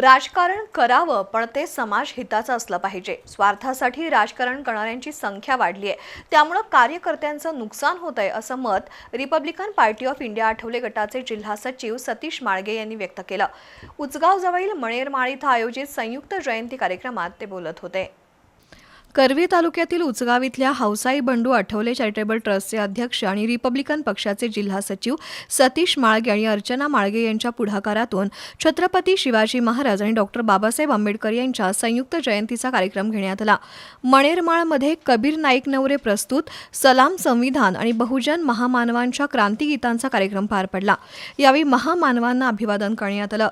राजकारण करावं पण ते समाज हिताचं असलं पाहिजे. स्वार्थासाठी राजकारण करणाऱ्यांची संख्या वाढली आहे त्यामुळं कार्यकर्त्यांचं नुकसान होत आहे असं मत Republican Party of India Athawale गटाचे जिल्हा सचिव सतीश माळगे यांनी व्यक्त केलं. उचगाव जवळील मणेरमाळ इथं आयोजित संयुक्त जयंती कार्यक्रमात ते बोलत होते. करवी तालुक्यातील उचगाव इथल्या हौसाई बंडू आठवले चॅरिटेबल ट्रस्टचे अध्यक्ष आणि रिपब्लिकन पक्षाचे जिल्हा सचिव सतीश माळगे आणि अर्चना माळगे यांच्या पुढाकारातून छत्रपती शिवाजी महाराज आणि डॉक्टर बाबासाहेब आंबेडकर यांच्या संयुक्त जयंतीचा कार्यक्रम घेण्यात आला. मणेरमाळमध्ये कबीर नाईक नवरे प्रस्तुत सलाम संविधान आणि बहुजन महामानवांच्या क्रांतिगीतांचा कार्यक्रम पार पडला. यावेळी महामानवांना अभिवादन करण्यात आलं.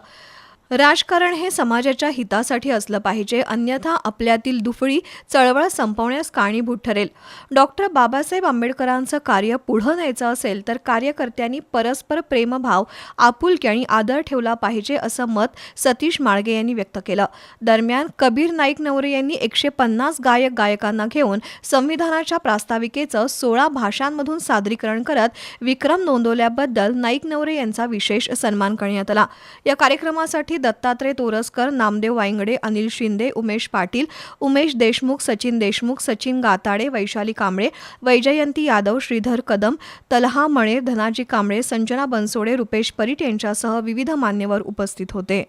राजकारण हे समाजाच्या हितासाठी असलं पाहिजे अन्यथा आपल्यातील दुफळी चळवळ संपवण्यास कारणीभूत ठरेल. डॉक्टर बाबासाहेब आंबेडकरांचं कार्य पुढं न्यायचं असेल तर कार्यकर्त्यांनी परस्पर प्रेमभाव आपुलकी आणि आदर ठेवला पाहिजे असं मत सतीश माळगे यांनी व्यक्त केलं. दरम्यान कबीर नाईक नवरे यांनी एकशे पन्नास गायक गायकांना घेऊन संविधानाच्या प्रास्ताविकेचं सोळा भाषांमधून सादरीकरण करत विक्रम नोंदवल्याबद्दल नाईक नवरे यांचा विशेष सन्मान करण्यात आला. या कार्यक्रमासाठी दत्तात्रय तोरसकर नामदेव वायंगडे अनिल शिंदे उमेश पाटील उमेश देशमुख सचिन देशमुख सचिन गाताडे वैशाली कांबळे वैजयंती यादव श्रीधर कदम तलहा मणे धनाजी कांबळे संजना बनसोडे रुपेश परीट यांच्यासह विविध मान्यवर उपस्थित होते.